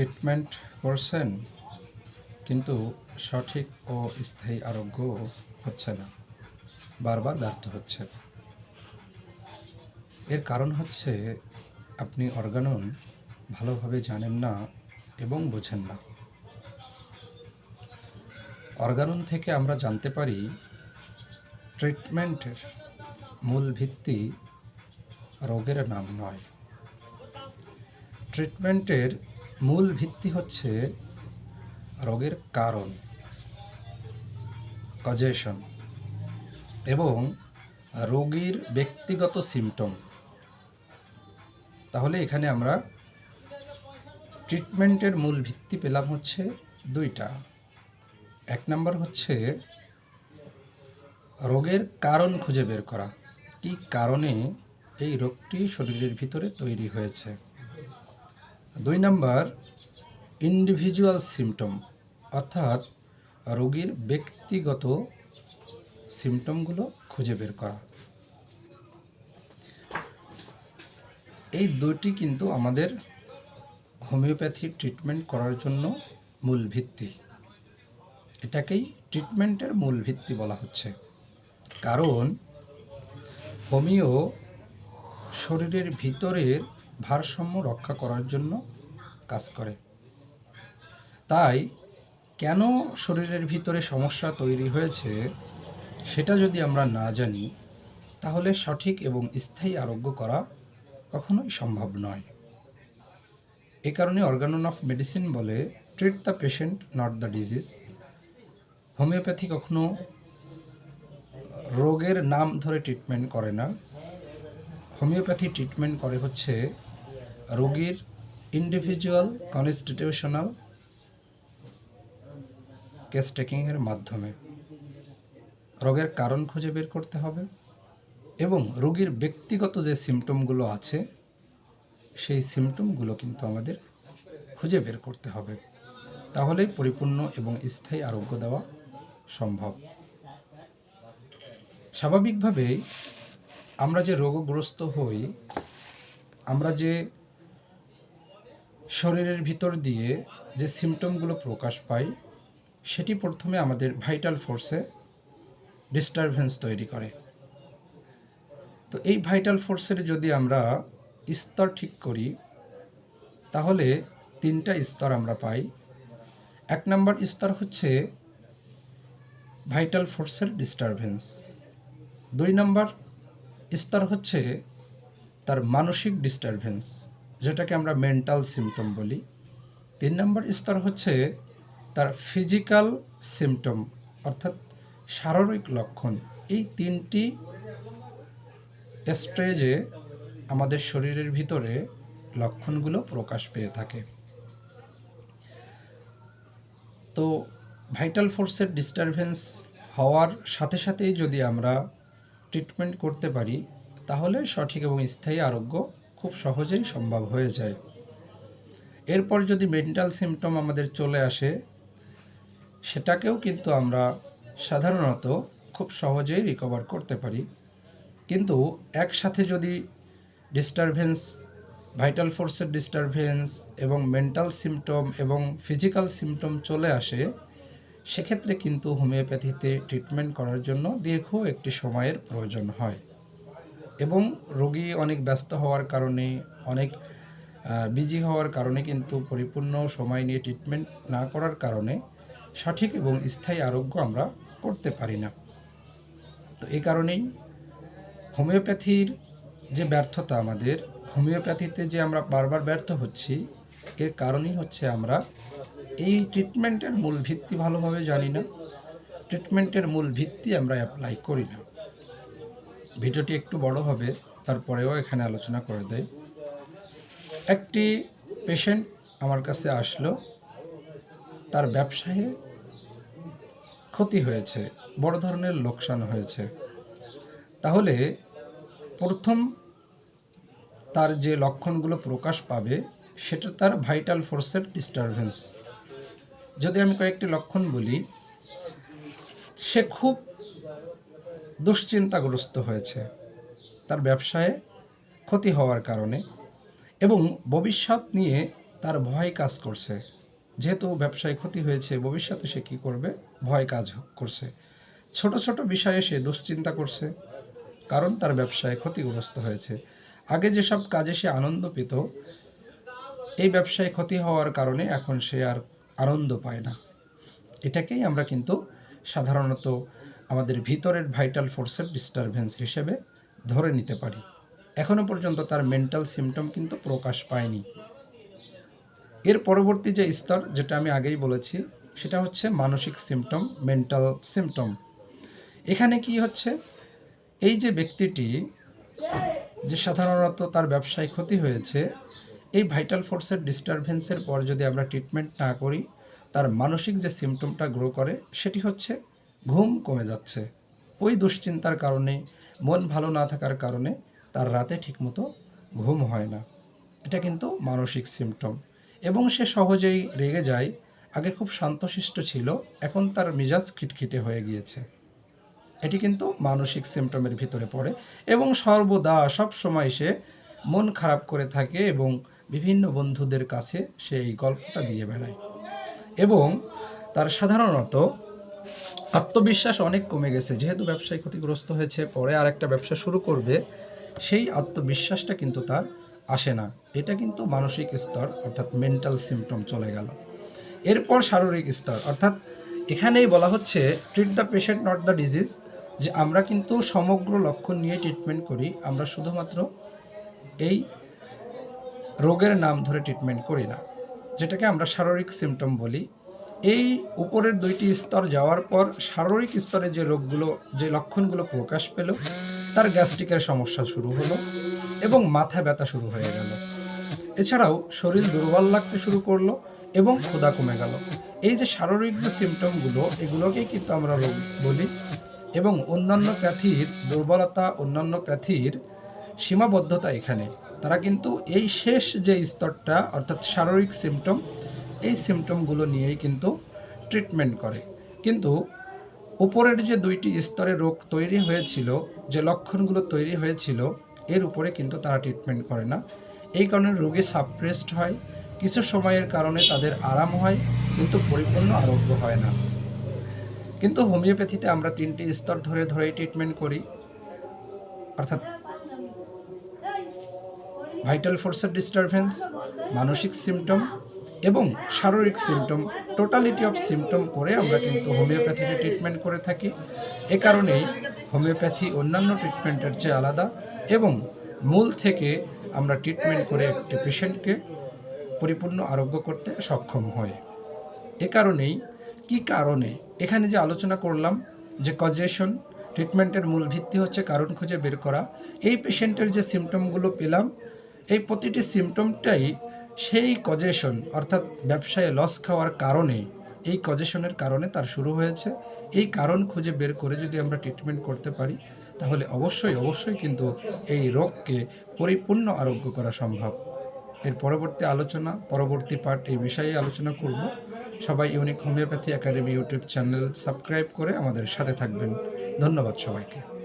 Treatment করছেন, কিন্তু সঠিক ও স্থায়ী আরোগ্য হচ্ছে না, বারবার ব্যর্থ হচ্ছে এর কারণ হচ্ছে আপনি অর্গানন ভালোভাবে জানেন না এবং বোঝেন না। অর্গানন থেকে আমরা জানতে পারি ট্রিটমেন্টের মূল ভিত্তি রোগের নাম নয়। ট্রিটমেন্টের মূল ভিত্তি হচ্ছে রোগের কারণ কজেশন এবং রোগীর ব্যক্তিগত সিমটম তাহলে এখানে আমরা ট্রিটমেন্টের মূল ভিত্তি পেলাম হচ্ছে দুইটা। এক নম্বর হচ্ছে রোগের কারণ খুঁজে বের করা। কি কারণে এই রোগটি শরীরের ভিতরে তৈরি হয়েছে? দুই নম্বর ইন্ডিভিজুয়াল সিমটম অর্থাৎ রোগীর ব্যক্তিগত সিমটমগুলো খুঁজে বের করা। এই দুটি কিন্তু আমাদের হোমিওপ্যাথি ট্রিটমেন্ট করার জন্য মূল ভিত্তি। এটাকেই ট্রিটমেন্টের মূল ভিত্তি বলা হচ্ছে। কারণ হোমিও শরীরের ভিতরের ভারসাম্য রক্ষা করার জন্য কাজ করে। তাই কেন শরীরের ভিতরে সমস্যা তৈরি হয়েছে সেটা যদি আমরা না জানি, তাহলে সঠিক এবং স্থায়ী আরোগ্য করা কখনোই সম্ভব নয়। এ কারণে অর্গানন অফ মেডিসিন বলে treat the patient not the disease homeopathy কখনো রোগের নাম ধরে ট্রিটমেন্ট করে না। হোমিওপ্যাথি ট্রিটমেন্ট করে হচ্ছে রোগীর ইন্ডিভিজুয়াল কনস্টিটিউশনাল কেস টেকিংয়ের মাধ্যমে রোগের কারণ খুঁজে বের করতে হবে এবং রোগীর ব্যক্তিগত যে সিমটমগুলো আছে, সেই সিমটমগুলো কিন্তু আমাদের খুঁজে বের করতে হবে। তাহলেই পরিপূর্ণ এবং স্থায়ী আরোগ্য দেওয়া সম্ভব। স্বাভাবিকভাবেই আমরা যে রোগগ্রস্ত হই, আমরা যে শরীরের ভিতর দিয়ে যে সিমটমগুলো প্রকাশ পাই সেটি প্রথমে আমাদের ভাইটাল ফোর্সে ডিস্টারবেন্স তৈরি করে। তো এই ভাইটাল ফোর্সের যদি আমরা স্তর ঠিক করি, তাহলে তিনটা স্তর আমরা পাই। এক নম্বর স্তর হচ্ছে ভাইটাল ফোর্সের ডিস্টারবেন্স দুই নম্বর স্তর হচ্ছে তার মানসিক ডিস্টারবেন্স যেটাকে আমরা মেন্টাল সিমটম বলি। তিন নম্বর স্তর হচ্ছে তার ফিজিক্যাল সিমটম অর্থাৎ শারীরিক লক্ষণ। এই তিনটি স্টেজে আমাদের শরীরের ভিতরে লক্ষণগুলো প্রকাশ পেয়ে থাকে। তো ভাইটাল ফোর্সের ডিস্টারবেন্স হওয়ার সাথে সাথেই যদি আমরা ট্রিটমেন্ট করতে পারি, তাহলে সঠিক এবং স্থায়ী আরোগ্য খুব সহজেই সম্ভব হয়ে যায়। এরপর যদি মেন্টাল সিমটম আমাদের চলে আসে, সেটাকেও কিন্তু আমরা সাধারণত খুব সহজেই রিকভার করতে পারি। কিন্তু একসাথে যদি ডিস্টারবেন্স ভাইটাল ফোর্সের ডিস্টারবেন্স এবং মেন্টাল সিমটম এবং ফিজিক্যাল সিমটম চলে আসে, সেক্ষেত্রে কিন্তু হোমিওপ্যাথিতে ট্রিটমেন্ট করার জন্য দীর্ঘ একটি সময়ের প্রয়োজন হয়। এবং রোগী অনেক ব্যস্ত হওয়ার কারণে, অনেক বিজি হওয়ার কারণে কিন্তু পরিপূর্ণ সময় নিয়ে ট্রিটমেন্ট না করার কারণে সঠিক এবং স্থায়ী আরোগ্য আমরা করতে পারি না। তো এই কারণেই হোমিওপ্যাথির যে ব্যর্থতা আমাদের, হোমিওপ্যাথিতে যে আমরা বারবার ব্যর্থ হচ্ছি, এর কারণই হচ্ছে আমরা এই ট্রিটমেন্টের মূল ভিত্তি ভালোভাবে জানি না। ট্রিটমেন্টের মূল ভিত্তি আমরা অ্যাপ্লাই করি না। ভিডিওটি একটু বড় হবে, তারপরেও এখানে আলোচনা করে দেয় একটি পেশেন্ট আমার কাছে আসলো, তার ব্যবসায় ক্ষতি হয়েছে, বড় ধরনের লোকসান হয়েছে। তাহলে প্রথম তার যে লক্ষণগুলো প্রকাশ পাবে, সেটা তার ভাইটাল ফোর্সের ডিস্টারবেন্স যদি আমি কয়েকটি লক্ষণ বলি, সে খুব দুশ্চিন্তাগ্রস্ত হয়েছে। তার ব্যবসায় ক্ষতি হওয়ার কারণে এবং ভবিষ্যৎ নিয়ে তার ভয় কাজ করছে। যেহেতু ব্যবসায় ক্ষতি হয়েছে, ভবিষ্যতে সে কী করবে? ভয় কাজ করছে। ছোট ছোট বিষয়ে সে দুশ্চিন্তা করছে, কারণ তার ব্যবসায় ক্ষতিগ্রস্ত হয়েছে। আগে যেসব কাজে সে আনন্দ পেত, এই ব্যবসায় ক্ষতি হওয়ার কারণে এখন সে আর আনন্দ পায় না। এটাকেই আমরা কিন্তু সাধারণত আমাদের ভিতরের ভাইটাল ফোর্সের ডিস্টারবেন্স হিসেবে ধরে নিতে পারি। এখনও পর্যন্ত তার মেন্টাল সিমটম কিন্তু প্রকাশ পায়নি। এর পরবর্তী যে স্তর, যেটা আমি আগেই বলেছি, সেটা হচ্ছে মানসিক সিমটম মেন্টাল সিমটম এখানে কি হচ্ছে? এই যে ব্যক্তিটি, যে সাধারণত তার ব্যবসায় ক্ষতি হয়েছে, এই ভাইটাল ফোর্সের ডিস্টারবেন্সের পর যদি আমরা ট্রিটমেন্ট না করি, তার মানসিক যে সিমটমটা গ্রো করে, সেটি হচ্ছে ঘুম কমে যাচ্ছে। ওই দুশ্চিন্তার কারণে, মন ভালো না থাকার কারণে তার রাতে ঠিকমতো ঘুম হয় না। এটা কিন্তু মানসিক সিমটম এবং সে সহজেই রেগে যায়। আগে খুব শান্তশিষ্ট ছিল, এখন তার মেজাজ খিটখিটে হয়ে গিয়েছে। এটি কিন্তু মানসিক সিমটমের ভিতরে পড়ে এবং সর্বদা সব সময় সে মন খারাপ করে থাকে এবং বিভিন্ন বন্ধুদের কাছে সে এই গল্পটা দিয়ে বেড়ায়। এবং তার সাধারণত আত্মবিশ্বাস অনেক কমে গেছে। যেহেতু ব্যবসায় ক্ষতিগ্রস্ত হয়েছে, পরে আর একটা ব্যবসা শুরু করবে, সেই আত্মবিশ্বাসটা কিন্তু তার আসে না। এটা কিন্তু মানসিক স্তর, অর্থাৎ মেন্টাল সিমটম চলে গেল। এরপর শারীরিক স্তর, অর্থাৎ এখানেই বলা হচ্ছে treat the patient not the disease যে আমরা কিন্তু সমগ্র লক্ষণ নিয়ে ট্রিটমেন্ট করি, আমরা শুধুমাত্র এই রোগের নাম ধরে ট্রিটমেন্ট করি না। যেটাকে আমরা শারীরিক সিমটম বলি। এই উপরের দুইটি স্তর যাওয়ার পর শারীরিক স্তরে যে রোগগুলো, যে লক্ষণগুলো প্রকাশ পেল, তার গ্যাস্ট্রিকের সমস্যা শুরু হলো এবং মাথা ব্যথা শুরু হয়ে গেল। এছাড়াও শরীর দুর্বল লাগতে শুরু করল এবং ক্ষুদা কমে গেল। এই যে শারীরিক যে সিমটমগুলো এগুলোকেই কিন্তু আমরা রোগ বলি এবং অন্যান্য প্যাথির দুর্বলতা, অন্যান্য প্যাথির সীমাবদ্ধতা এখানে। তারা কিন্তু এই শেষ যে স্তরটা, অর্থাৎ শারীরিক সিমটম এই সিমটমগুলো নিয়েই কিন্তু ট্রিটমেন্ট করে। কিন্তু উপরের যে দুইটি স্তরে রোগ তৈরি হয়েছিল, যে লক্ষণগুলো তৈরি হয়েছিল, এর উপরে কিন্তু তারা ট্রিটমেন্ট করে না। এই কারণে রোগী সাপ্রেসড হয়, কিছু সময়ের কারণে তাদের আরাম হয়, কিন্তু পরিপূর্ণ আরোগ্য হয় না। কিন্তু হোমিওপ্যাথিতে আমরা তিনটি স্তর ধরে ধরেই ট্রিটমেন্ট করি। অর্থাৎ ভাইটাল ফোর্সের ডিস্টারবেন্স মানসিক সিমটম এবং শারীরিক সিমটম টোটালিটি অফ সিমটম করে আমরা কিন্তু হোমিওপ্যাথিতে ট্রিটমেন্ট করে থাকি। এ কারণেই হোমিওপ্যাথি অন্যান্য ট্রিটমেন্টের চেয়ে আলাদা এবং মূল থেকে আমরা ট্রিটমেন্ট করে একটি পেশেন্টকে পরিপূর্ণ আরোগ্য করতে সক্ষম হয় এ কারণেই কি কারণে? এখানে যে আলোচনা করলাম যে কজেশন ট্রিটমেন্টের মূল ভিত্তি হচ্ছে কারণ খুঁজে বের করা। এই পেশেন্টের যে সিমটমগুলো পেলাম, এই প্রতিটি সিমটমটাই সেই কজেশন অর্থাৎ ব্যবসায় লস খাওয়ার কারণে, এই কজেশনের কারণে তার শুরু হয়েছে। এই কারণ খুঁজে বের করে যদি আমরা ট্রিটমেন্ট করতে পারি, তাহলে অবশ্যই অবশ্যই কিন্তু এই রোগকে পরিপূর্ণ আরোগ্য করা সম্ভব। এর পরবর্তী আলোচনা, পরবর্তী পার্ট এই বিষয়ে আলোচনা করব। সবাই unique homeopathy academy YouTube channel subscribe করে আমাদের সাথে থাকবেন। ধন্যবাদ সবাইকে।